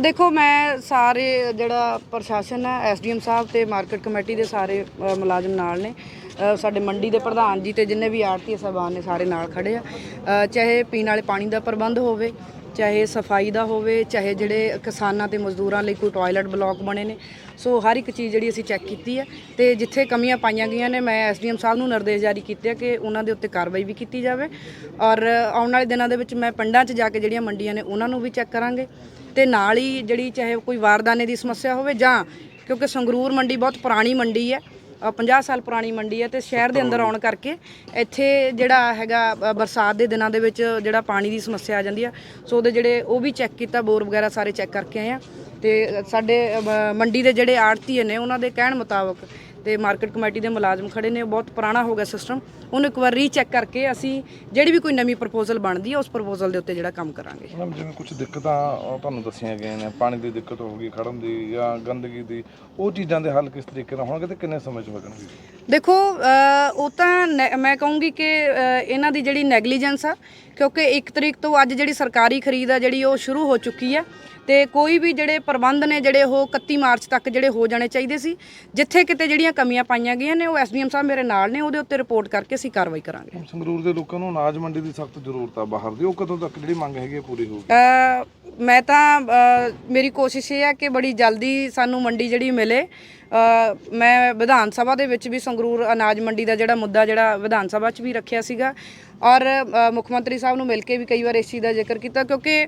ਦੇਖੋ ਮੈਂ ਸਾਰੇ ਜਿਹੜਾ ਪ੍ਰਸ਼ਾਸਨ ਹੈ ਐਸਡੀਐਮ ਸਾਹਿਬ ਤੇ ਮਾਰਕੀਟ ਕਮੇਟੀ ਦੇ ਸਾਰੇ ਅ, ਮੁਲਾਜ਼ਮ ਨਾਲ ਨੇ। ਅ, ਸਾਡੇ ਮੰਡੀ ਦੇ ਪ੍ਰਧਾਨ ਜੀ ਤੇ ਜਿੰਨੇ ਵੀ ਆੜਤੀ ਸਾਹਿਬਾਨ ਨੇ ਸਾਰੇ ਨਾਲ ਖੜੇ ਆ। ਅ, ਚਾਹੇ ਪੀਣ ਵਾਲੇ ਪਾਣੀ ਦਾ ਪ੍ਰਬੰਧ ਹੋਵੇ ਚਾਹੇ ਸਫ਼ਾਈ ਦਾ ਹੋਵੇ, ਚਾਹੇ ਜਿਹੜੇ ਕਿਸਾਨਾਂ ਤੇ ਮਜ਼ਦੂਰਾਂ ਲਈ ਕੋਈ ਟਾਇਲਟ ਬਲਾਕ ਬਣੇ ਨੇ। ਸੋ ਹਰ ਇੱਕ ਚੀਜ਼ ਜਿਹੜੀ ਅਸੀਂ ਚੈੱਕ ਕੀਤੀ ਹੈ ਤੇ ਜਿੱਥੇ ਕਮੀਆਂ ਪਾਈਆਂ ਗਈਆਂ ਨੇ, ਮੈਂ ਐਸਡੀਐਮ ਸਾਹਿਬ ਨੂੰ ਨਿਰਦੇਸ਼ ਜਾਰੀ ਕੀਤੇ ਆ ਕਿ ਉਹਨਾਂ ਦੇ ਉੱਤੇ ਕਾਰਵਾਈ ਵੀ ਕੀਤੀ ਜਾਵੇ। ਔਰ ਆਉਣ ਵਾਲੇ ਦਿਨਾਂ ਦੇ ਵਿੱਚ ਮੈਂ ਪਿੰਡਾਂ 'ਚ ਜਾ ਕੇ ਜਿਹੜੀਆਂ ਮੰਡੀਆਂ ਨੇ, ਉਹਨਾਂ ਨੂੰ ਵੀ ਚੈੱਕ ਕਰਾਂਗੇ। ਤੇ ਨਾਲ ਹੀ ਜਿਹੜੀ ਚਾਹੇ ਕੋਈ ਵਾਰਦਾਨੇ ਦੀ ਸਮੱਸਿਆ ਹੋਵੇ ਜਾਂ ਕਿਉਂਕਿ ਸੰਗਰੂਰ ਮੰਡੀ ਬਹੁਤ ਪੁਰਾਣੀ ਮੰਡੀ ਹੈ 50 ਸਾਲ ਪੁਰਾਣੀ ਮੰਡੀ ਹੈ ਤੇ ਸ਼ਹਿਰ ਦੇ ਅੰਦਰ ਆਉਣ ਕਰਕੇ ਇੱਥੇ ਜਿਹੜਾ ਹੈਗਾ ਬਰਸਾਤ ਦੇ ਦਿਨਾਂ ਦੇ ਵਿੱਚ ਜਿਹੜਾ ਪਾਣੀ ਦੀ ਸਮੱਸਿਆ ਆ ਜਾਂਦੀ ਆ। ਸੋ ਉਹਦੇ ਜਿਹੜੇ ਉਹ ਵੀ ਚੈੱਕ ਕੀਤਾ ਬੋਰ ਵਗੈਰਾ ਸਾਰੇ ਚੈੱਕ ਕਰਕੇ ਆਏ ਆ। ਤੇ ਸਾਡੇ ਮੰਡੀ ਦੇ ਜਿਹੜੇ ਆੜਤੀ ਨੇ ਉਹਨਾਂ ਦੇ ਕਹਿਣ ਮੁਤਾਬਕ ਤੇ ਮਾਰਕੀਟ ਕਮੇਟੀ ਦੇ ਮੁਲਾਜ਼ਮ ਖੜੇ ਨੇ ਉਹ ਬਹੁਤ ਪੁਰਾਣਾ ਹੋ ਗਿਆ ਸਿਸਟਮ ਉਹਨੂੰ ਇੱਕ ਵਾਰ ਰੀਚੈੱਕ ਕਰਕੇ ਅਸੀਂ ਜਿਹੜੀ ਵੀ ਕੋਈ ਨਵੀਂ ਪ੍ਰਪੋਜ਼ਲ ਬਣਦੀ ਹੈ ਉਸ ਪ੍ਰਪੋਜ਼ਲ ਦੇ ਉੱਤੇ ਜਿਹੜਾ ਕੰਮ ਕਰਾਂਗੇ। ਮੈਡਮ ਜਿਵੇਂ ਕੁਝ ਦਿੱਕਤਾਂ ਉਹ ਤੁਹਾਨੂੰ ਦੱਸੀਆਂ ਗਈਆਂ ਨੇ ਪਾਣੀ ਦੀ ਦਿੱਕਤ ਹੋਊਗੀ ਖੜਨ ਦੀ ਜਾਂ ਗੰਦਗੀ ਦੀ ਉਹ ਚੀਜ਼ਾਂ ਦੇ ਹੱਲ ਕਿਸ ਤਰੀਕੇ ਨਾਲ ਹੋਣਗੇ ਤੇ ਕਿੰਨੇ ਸਮੇਂ 'ਚ ਲੱਗਣਗੇ ਦੇਖੋ ਉਹ ਤਾਂ ਮੈਂ ਕਹੂੰਗੀ ਕਿ ਇਹਨਾਂ ਦੀ ਜਿਹੜੀ ਨੈਗਲੀਜੈਂਸ ਆ ਕਿਉਂਕਿ 1 ਤਰੀਕ ਤੋਂ ਅੱਜ ਜਿਹੜੀ ਸਰਕਾਰੀ ਖਰੀਦ ਆ ਜਿਹੜੀ ਉਹ ਸ਼ੁਰੂ ਹੋ ਚੁੱਕੀ ਆ ਤੇ ਕੋਈ ਵੀ ਜਿਹੜੇ ਪ੍ਰਬੰਧ ਨੇ ਜਿਹੜੇ ਉਹ 31 ਮਾਰਚ ਤੱਕ ਜਿਹੜੇ ਹੋ ਜਾਣੇ ਚਾਹੀਦੇ ਸੀ ਜਿੱਥੇ ਕਿਤੇ ਜਿਹੜੀਆਂ ਕਮੀਆਂ ਪਾਈਆਂ ਗਈਆਂ ਨੇ ਉਹ ਐਸਡੀਐਮ ਸਾਹਿਬ ਮੇਰੇ ਨਾਲ ਨੇ ਉਹਦੇ ਉੱਤੇ ਰਿਪੋਰਟ ਕਰਕੇ ਅਸੀਂ ਕਾਰਵਾਈ ਕਰਾਂਗੇ। ਸੰਗਰੂਰ ਦੇ ਲੋਕਾਂ ਨੂੰ ਅਨਾਜ ਮੰਡੀ ਦੀ ਸਖਤ ਜ਼ਰੂਰਤ ਆ ਬਾਹਰ ਦੀ ਉਹ ਕਦੋਂ ਤੱਕ ਜਿਹੜੀ ਮੰਗ ਹੈਗੀ ਪੂਰੀ ਹੋਊਗੀ? ਮੈਂ ਤਾਂ ਮੇਰੀ ਕੋਸ਼ਿਸ਼ ਇਹ ਹੈ ਕਿ ਬੜੀ ਜਲਦੀ ਸਾਨੂੰ ਮੰਡੀ ਜਿਹੜੀ ਮਿਲੇ। ਮੈਂ ਵਿਧਾਨ ਸਭਾ ਦੇ ਵਿੱਚ ਵੀ ਸੰਗਰੂਰ ਅਨਾਜ ਮੰਡੀ ਦਾ ਜਿਹੜਾ ਮੁੱਦਾ ਜਿਹੜਾ ਵਿਧਾਨ ਸਭਾ 'ਚ ਵੀ ਰੱਖਿਆ ਸੀਗਾ। ਔਰ ਮੁੱਖ ਮੰਤਰੀ ਸਾਹਿਬ ਨੂੰ ਮਿਲ ਕੇ ਵੀ ਕਈ ਵਾਰ ਇਸ ਚੀਜ਼ ਦਾ ਜ਼ਿਕਰ ਕੀਤਾ ਕਿਉਂਕਿ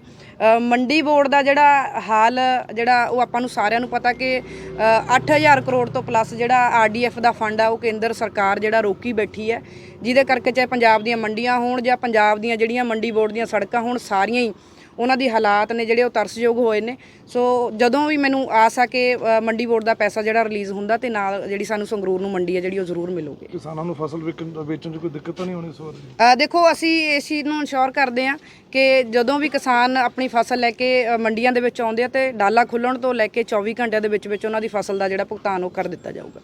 ਮੰਡੀ ਬੋਰਡ ਦਾ ਜਿਹੜਾ ਹਾਲ ਜਿਹੜਾ ਉਹ ਆਪਾਂ ਨੂੰ ਸਾਰਿਆਂ ਨੂੰ ਪਤਾ ਕਿ ਅ, 8000 ਕਰੋੜ ਤੋਂ ਪਲੱਸ ਜਿਹੜਾ ਆਰਡੀਐਫ ਦਾ ਫੰਡ ਆ ਉਹ ਕੇਂਦਰ ਸਰਕਾਰ ਜਿਹੜਾ ਰੋਕੀ ਬੈਠੀ ਹੈ। ਜਿਹਦੇ ਕਰਕੇ ਚਾਹੇ ਪੰਜਾਬ ਦੀਆਂ ਮੰਡੀਆਂ ਹੋਣ ਜਾਂ ਪੰਜਾਬ ਦੀਆਂ ਜਿਹੜੀਆਂ ਮੰਡੀ ਬੋਰਡ ਦੀਆਂ ਸੜਕਾਂ ਹੋਣ ਸਾਰੀਆਂ ਹੀ ਉਹਨਾਂ ਦੀ ਹਾਲਾਤ ਨੇ ਜਿਹੜੇ ਉਹ ਤਰਸਯੋਗ ਹੋਏ ਨੇ। ਸੋ ਜਦੋਂ ਵੀ ਮੈਨੂੰ ਆਸ ਆ ਕਿ ਮੰਡੀ ਬੋਰਡ ਦਾ ਪੈਸਾ ਜਿਹੜਾ ਰਿਲੀਜ਼ ਹੁੰਦਾ ਤੇ ਨਾਲ ਜਿਹੜੀ ਸਾਨੂੰ ਸੰਗਰੂਰ ਨੂੰ ਮੰਡੀ ਹੈ ਜਿਹੜੀ ਉਹ ਜ਼ਰੂਰ ਮਿਲੂਗੀ। ਕਿਸਾਨਾਂ ਨੂੰ ਫਸਲ ਵੇਚਣ ਵੇਚਣ 'ਚ ਕੋਈ ਦਿੱਕਤ ਤਾਂ ਨਹੀਂ ਹੋਣੀ ਇਸ ਵਾਰ ਦੇਖੋ ਅਸੀਂ ਇਸ ਚੀਜ਼ ਨੂੰ ਇਨਸ਼ੋਰ ਕਰਦੇ ਹਾਂ ਕਿ ਜਦੋਂ ਵੀ ਕਿਸਾਨ ਆਪਣੀ ਫਸਲ ਲੈ ਕੇ ਮੰਡੀਆਂ ਦੇ ਵਿੱਚ ਆਉਂਦੇ ਆ ਤੇ ਡਾਲਾ ਖੁੱਲਣ ਤੋਂ ਲੈ ਕੇ 24 ਘੰਟਿਆਂ ਦੇ ਵਿੱਚ ਵਿੱਚ ਉਹਨਾਂ ਦੀ ਫਸਲ ਦਾ ਜਿਹੜਾ ਭੁਗਤਾਨ ਉਹ ਕਰ ਦਿੱਤਾ ਜਾਊਗਾ।